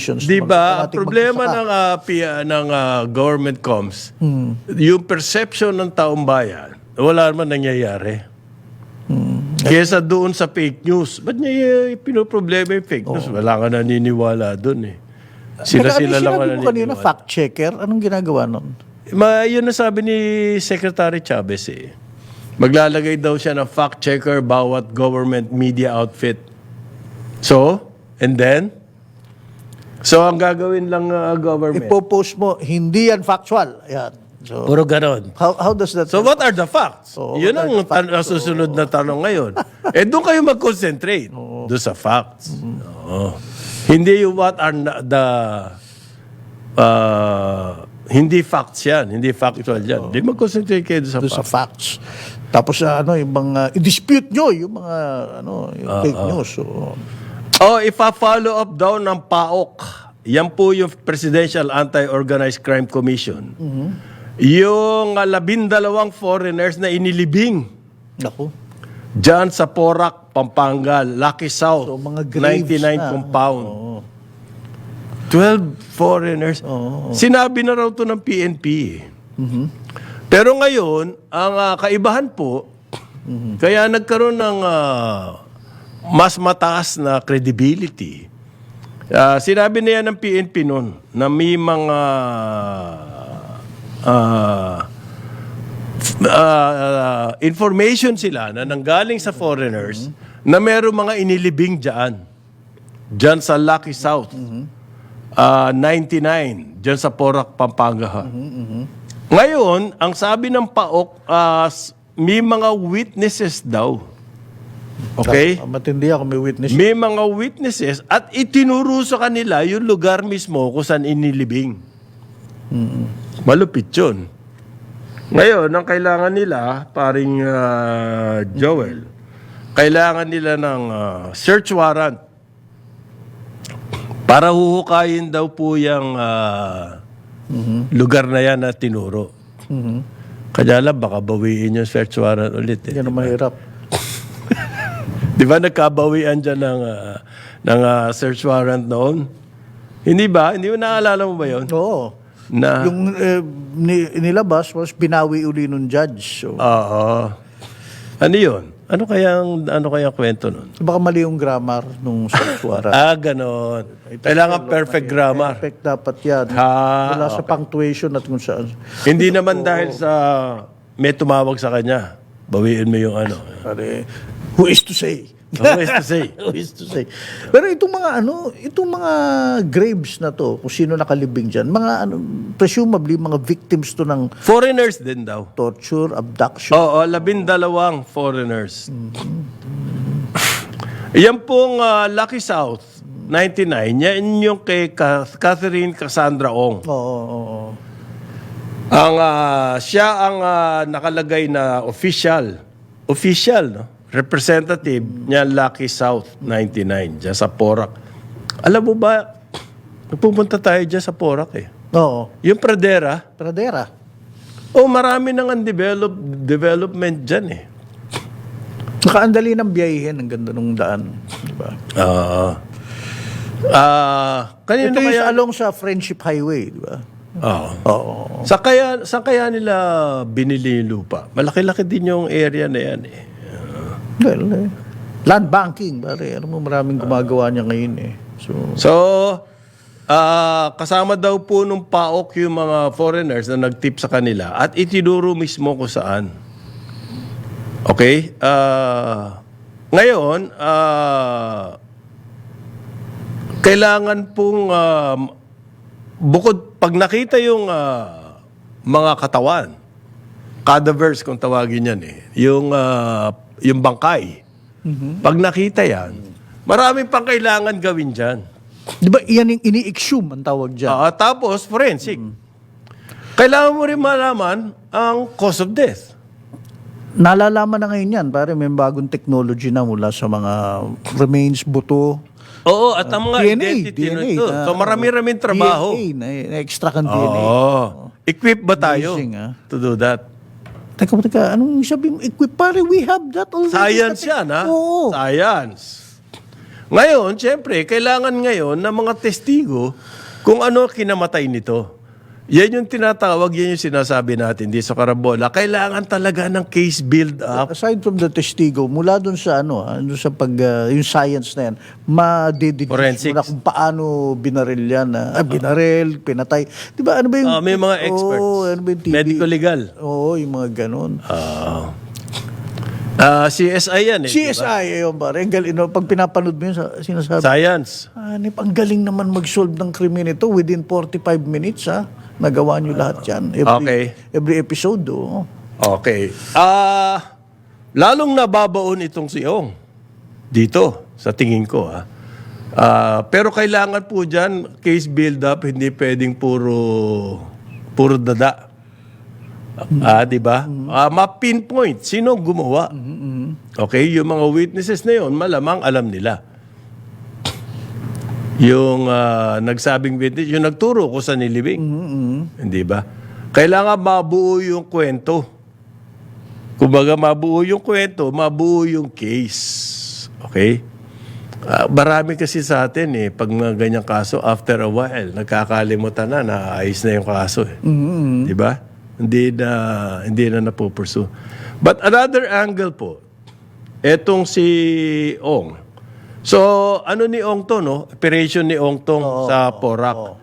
investigations. Di ba, ang problema ng, ah, pi- ng ah, government comms, yung perception ng taong bayan, wala naman nangyayari. Kesa doon sa fake news, ba't niya uh, pinoproblema yung fake news? Wala ka naniniwala doon eh. Sila sila ano lang sinabi ang mo kanina, naniniwala. fact checker? Anong ginagawa nun? Ma, yun na sabi ni Secretary Chavez eh. Maglalagay daw siya ng fact checker bawat government media outfit. So, and then? So, ang gagawin lang uh, government. Ipopost mo, hindi yan factual. Ayan. So, Puro ganon. how, how does that... So, what are the facts? Oo, yun ang tan- ang susunod na tanong ngayon. eh, doon kayo mag-concentrate. Doon sa facts. Oo. Hindi yung what are na- the... uh, hindi facts yan. Hindi factual yan. Hindi mag-concentrate kayo doon sa doon facts. sa facts. Tapos uh, ano, yung mga, i-dispute nyo yung mga, ano, yung Ah, fake news. So, Oh, ipa-follow up daw ng PAOK. Yan po yung Presidential Anti-Organized Crime Commission. Yung uh, labindalawang foreigners na inilibing naku. dyan sa Porac, Pampanga, Lucky South, So, mga graves 99 na. compound. Oo. 12 foreigners. Sinabi na raw to ng PNP. eh. Mm-hmm. Pero ngayon, ang ah, kaibahan po, Mm-hmm. kaya nagkaroon ng ah, mas mataas na credibility. Ah, sinabi na yan ng PNP noon na may mga ah, f- ah, information sila na nanggaling sa foreigners na meron mga inilibing dyan. Dyan sa Lucky South. Ah, 99. Dyan sa Porac, Pampanga. ha. Ngayon, ang sabi ng PAOK, s- may mga witnesses daw. Okay? Ah, matindi ako, may witness. May mga witnesses at itinuro sa kanila yung lugar mismo kung saan inilibing. Malupit yun. Ngayon, ang kailangan nila, paring ah, Joel, kailangan nila ng ah, search warrant para huhukayin daw po yung ah, lugar na yan na tinuro. Kaya lang, baka bawiin yung search warrant ulit. Eh. Yan ang mahirap. Di ba nagkabawian dyan ng, ah, ng ah, search warrant noon? Hindi ba? Hindi mo naalala mo ba yun? Oo. Na, Yung eh, ni, nilabas was binawi uli nung judge. So, Oo. Ano yun? Ano kayang, ano kayang kwento nun? baka mali yung grammar nung search warrant. Ah, ganon. Kailangan perfect grammar. Perfect dapat yan. Ha, Wala sa punctuation at kung saan. Hindi naman dahil sa may tumawag sa kanya. Bawiin mo yung ano. Pare, who is to say? Ano is to say? who is to say? Pero itong mga ano, itong mga graves na to, kung sino nakalibing dyan, mga ano, presumably mga victims to ng Foreigners din daw. torture, abduction. Oo, labindalawang foreigners. Yan pong ah, Lucky South, 99, yan yung kay Ka- Catherine Cassandra Ong. Oo, oo, oo. Ang, ah, siya ang ah, nakalagay na official, official, no? Representative niya Lucky South 99, dyan sa Porac. Alam mo ba, pupunta tayo dyan sa Porac eh. Oo. Yung Pradera, Pradera. oh marami nang develop, development dyan eh. Nakaandali ng biyahin, ang ganda ng daan. Diba? Oo. Ah, kanino Ito yung kaya? along sa Friendship Highway, di ba? Oo. Oo. Sa kaya sa kaya nila binili yung lupa? Malaki-laki din yung area na yan eh. Well, eh, land banking, pare. Ano mo, maraming gumagawa niya ngayon eh. So, So, ah, kasama daw po nung PAOK yung mga foreigners na nagtip sa kanila at itinuro mismo kung saan. Okay? Ah, ngayon, ah, kailangan pong ah, bukod pag nakita yung ah, mga katawan, cadavers kung tawagin yan eh, yung, ah, yung bangkay, pag nakita yan, maraming pang kailangan gawin dyan. di ba yan yung ini-exhume ang tawag dyan? Ah, tapos, forensic. Kailangan mo rin malaman ang cause of death. Nalalaman na ngayon yan, pare. May bagong technology na mula sa mga remains, buto, Oo, at ang mga DNA, identity DNA. nito. na- So, marami-raming trabaho. DNA, na, na-extract ang DNA. Oo. Equip ba tayo Amazing, ah. to do that? Teka, teka, anong sabi mo? Equip, pare, we have that already. Science yan, ha? Oo. Science. Ngayon, siyempre, kailangan ngayon ng mga testigo kung ano kinamatay nito. Yan yung tinatawag, yan yung sinasabi natin di sa Carabola. Kailangan talaga ng case build-up. Aside from the testigo, mula dun sa ano, ano sa pag ah, yung science na yan, ma-deduce mo na kung paano binaril yan. ah, ah, binaril, pinatay. Di ba, ano ba yung... Ah, may mga experts. Oo, ano ba yung TV? Medico-legal. Oo, yung mga ganun. Ah, ah, CSI yan eh. CSI, ayun ba? Ang galing, no, pag pinapanood mo yun, sa, sinasabi, Science. Hanip, ang galing naman mag-solve ng krimen ito within 45 minutes, ha? Nagawa nyo lahat yan. Every, Okay. Every episode, oh. Okay. Ah, lalong nababaon itong si Ong dito sa tingin ko ah. Ah, pero kailangan po diyan case build up, hindi pwedeng puro puro dada. Ah, di ba? Ah, ma-pinpoint sino gumawa. Okay, yung mga witnesses na yon, malamang alam nila. Yung ah, nagsabing witness, yung nagturo ko sa nilibing. Hindi ba? Kailangan mabuo yung kwento. Kumbaga, mabuo yung kwento, mabuo yung case. Okay? Ah, marami kasi sa atin eh, pag mga ganyang kaso, after a while, nagkakalimutan na, naayos na yung kaso eh. Di ba? Hindi na, hindi na napupursue. But another angle po, etong si Ong. So, ano ni Ong to, no? Operation ni Ong tong sa Porac.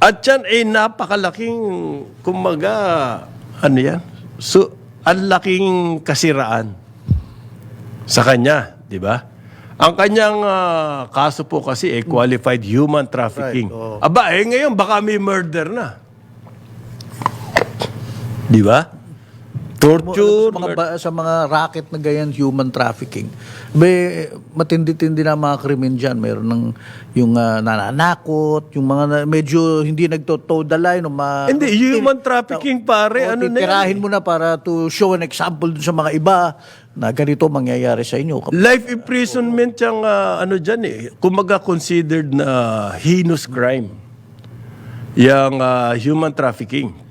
At yan ay napakalaking, kumaga, ano yan? So, ang laking kasiraan sa kanya, di ba? Ang kanyang ah, kaso po kasi ay qualified human trafficking. Right, oo. Aba, eh ngayon baka may murder na. Di ba? Torture. sa mga, ba- sa mga racket na ganyan, human trafficking. Be, matindi-tindi na mga krimen dyan. Meron ng yung ah, nananakot, yung mga na, medyo hindi nagto-toe the line. O ma, Hindi, human trafficking pare, O, ano na yan? mo na para to show an example dun sa mga iba na ganito mangyayari sa inyo. Life imprisonment yung ah, ano dyan eh. Kumaga considered na heinous crime. Yung ah, human trafficking.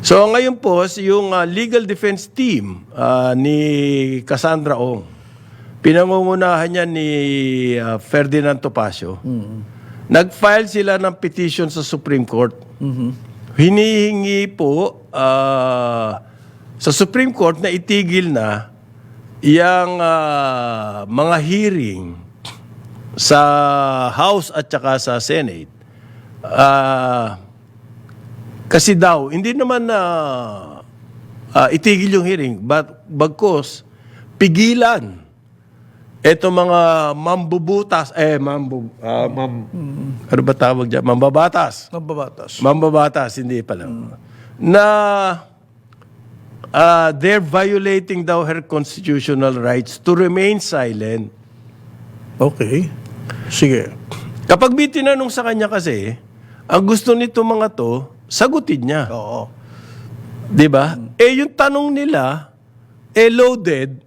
So ngayon po, yung ah, legal defense team ah, ni Cassandra Ong, pinangungunahan niya ni ah, Ferdinand Topacio, nag-file sila ng petition sa Supreme Court. Hinihingi po ah, sa Supreme Court na itigil na yung ah, mga hearing sa House at saka sa Senate. Ah, kasi daw, hindi naman na ah, itigil yung hearing, but bagkos, pigilan eto mga mambubutas, eh, mambu, ah, mam, ano ba tawag dyan? Mambabatas. Mababatas. Mambabatas, hindi pala. Na ah, they're violating daw her constitutional rights to remain silent. Okay. Sige. Kapag may tinanong sa kanya kasi, ang gusto nito mga to, sagutin niya. Oo. 'Di ba? Eh yung tanong nila eh loaded.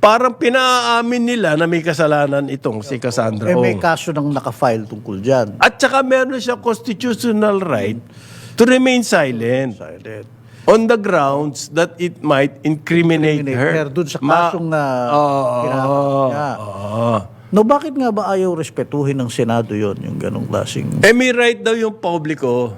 Parang pinaamin nila na may kasalanan itong si Cassandra Eh, may kaso nang nakafile tungkol dyan. At saka meron siya constitutional right to remain silent Silent. on the grounds that it might incriminate, Incriminate her. her dun sa kasong na Oo. kinakaharap niya. Oo. No, bakit nga ba ayaw respetuhin ng Senado yon yung ganong klaseng... Eh, may right daw yung publiko,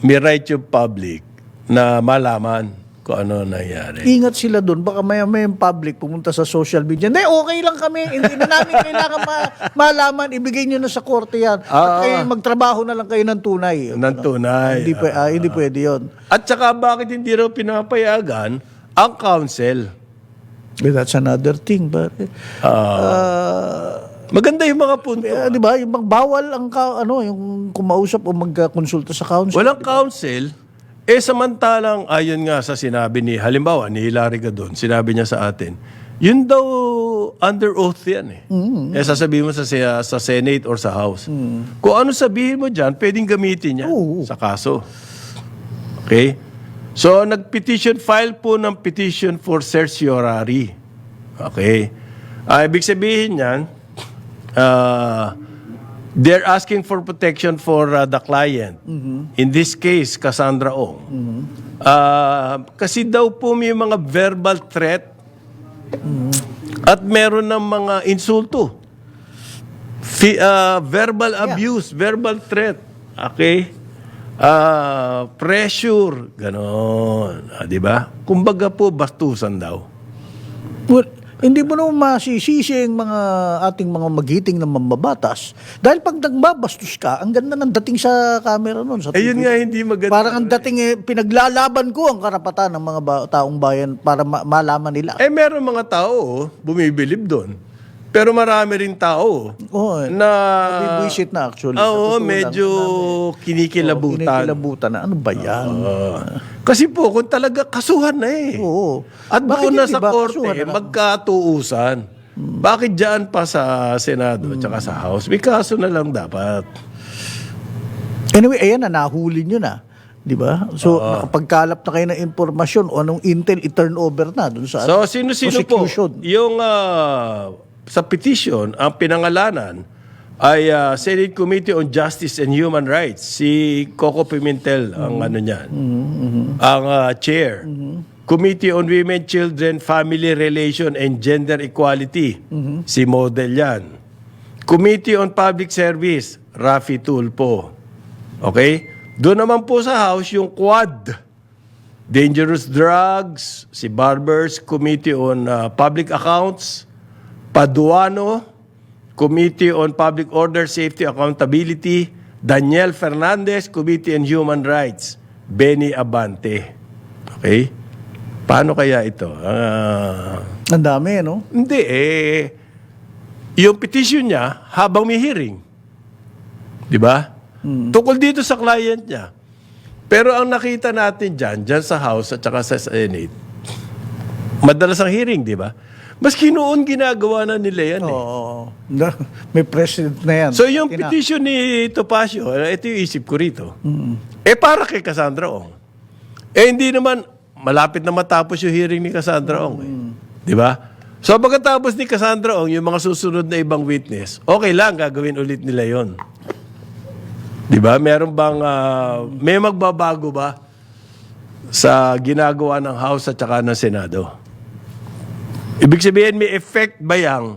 may right yung public na malaman kung ano nangyari. Ingat sila doon, baka may may public pumunta sa social media. Hindi, okay lang kami. Hindi na namin kailangan ma- malaman. Ibigay nyo na sa korte yan. At Ah. kayo magtrabaho na lang kayo ng tunay. Ng tunay. Hindi, pwe- ah, hindi pwede yun. At saka bakit hindi raw pinapayagan ang council? But that's another thing. But, ah, Maganda yung mga punto. eh, di ba, yung bawal ang ka, ano, yung kumausap o magkonsulta sa council. Walang council, eh samantalang ayon nga sa sinabi ni, halimbawa ni Hilary Gadon, sinabi niya sa atin, yun daw under oath yan eh. Eh sasabihin mo sa, sa Senate or sa House. Kung ano sabihin mo dyan, pwedeng gamitin niya Oo. sa kaso. Okay? So, nag-petition, file po ng petition for certiorari. Okay? Ah, ibig sabihin yan, ah, they're asking for protection for ah, the client. In this case, Cassandra Ong. Ah, kasi daw po may mga verbal threat at meron ng mga insulto Fi- ah, verbal abuse, verbal threat. Okay? Ah, pressure, ganon. Ah, di ba? Kumbaga po, bastusan daw. Well, hindi mo naman masisisi ang mga ating mga magiting na mambabatas. Dahil pag nagbabastos ka, ang ganda ng dating sa camera nun. Sa TV. nga, hindi maganda. Parang ang dating eh, pinaglalaban ko ang karapatan ng mga ba- taong bayan para ma- malaman nila. Eh, meron mga tao, oh, bumibilib doon. Pero marami rin tao Oo, eh. na... Bibwisit na actually. Oo, Sa totoo lang. medyo kinikilabutan. Kinikilabutan na. Ano ba yan? Oo. kasi po, kung talaga kasuhan na eh. Oo. At Bakit doon na sa korte, Kasuhan na lang. magkatuusan. Bakit dyan pa sa Senado at saka sa House? May kaso na lang dapat. Anyway, ayan na, nahuli nyo na. Di ba? So, nakapagkalap na kayo ng impormasyon o anong intel, i-turn over na dun sa So, sino-sino po? prosecution. Yung ah, sa petition, ang pinangalanan ay ah, Senate Committee on Justice and Human Rights. Si Coco Pimentel ang ano niyan. Ang ah, chair. Committee on Women, Children, Family Relation and Gender Equality. Si Model yan. Committee on Public Service, Rafi Tulpo. Okay? Doon naman po sa House, yung Quad. Dangerous Drugs, si Barbers Committee on uh, Public Accounts, Paduano, Committee on Public Order, Safety, Accountability, Daniel Fernandez, Committee on Human Rights, Benny Abante. Okay? Paano kaya ito? Ah, Ang dami, no? hindi, eh, yung petition niya habang may hearing. Di ba? Tukol dito sa client niya. Pero ang nakita natin dyan, dyan sa House at saka sa Senate, madalas ang hearing, di ba? Maski noon ginagawa na nila yan eh. Oo. Na- May president na yan. So yung Tina- petition ni Topacio, ito yung isip ko rito. Eh para kay Cassandra Ong. Eh hindi naman, malapit na matapos yung hearing ni Cassandra Ong. Eh. Di ba? So pagkatapos ni Cassandra Ong, yung mga susunod na ibang witness, okay lang, gagawin ulit nila yon. Di ba? Meron bang, ah, may magbabago ba sa ginagawa ng House at saka ng Senado? Ibig sabihin, may effect ba yung,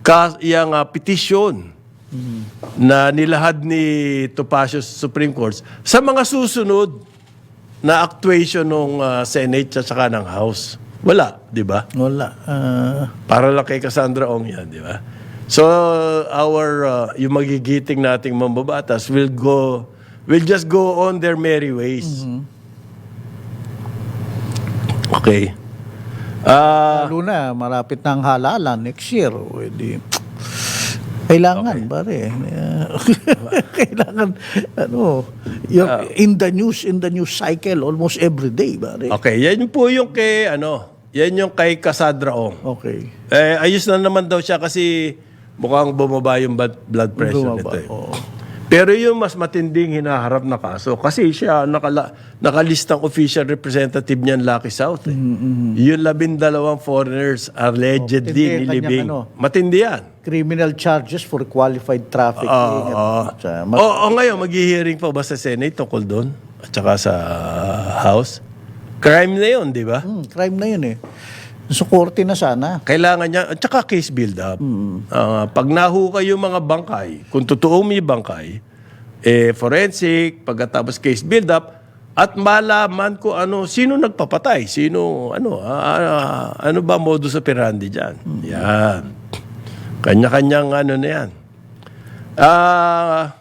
ka, yung ah, petition na nilahad ni Topacio sa Supreme Court sa mga susunod na actuation ng ah, Senate at saka ng House? Wala, di ba? Wala. Ah, Para lang kay Cassandra Ong yan, di ba? So, our, uh, yung magigiting nating mambabatas will go, will just go on their merry ways. Okay. Ah, lalo na, malapit na ang halalan next year. Pwede. Kailangan, pare. Kailangan, ano, yung, Ah. in the news, in the news cycle, almost every day, pare. okay, yan po yung kay, ano, yan yung kay Cassandra Ong. Okay. Eh, ayos na naman daw siya kasi mukhang bumaba yung blood, blood pressure Bumaba, nito. eh. oo. Pero yung mas matinding hinaharap na kaso, kasi siya nakala, nakalistang official representative niyan Lucky South. Eh. Yung labindalawang foreigners allegedly Matindi, nilibing. ano. Matindi yan. Criminal charges for qualified trafficking. Oo. At, sa- Oo, ngayon, mag-hearing pa ba sa Senate tungkol doon? At saka sa House? Crime na yun, di ba? Hmm, crime na yun eh. Sa na sana. Kailangan niya, at saka case build-up. Ah, pag nahukay yung mga bangkay, kung totoo may bangkay, eh, forensic, pagkatapos case build-up, at malaman ko ano, sino nagpapatay, sino, ano, ah, ano ba modus operandi dyan. Yan. Kanya-kanyang ano na yan. Ah,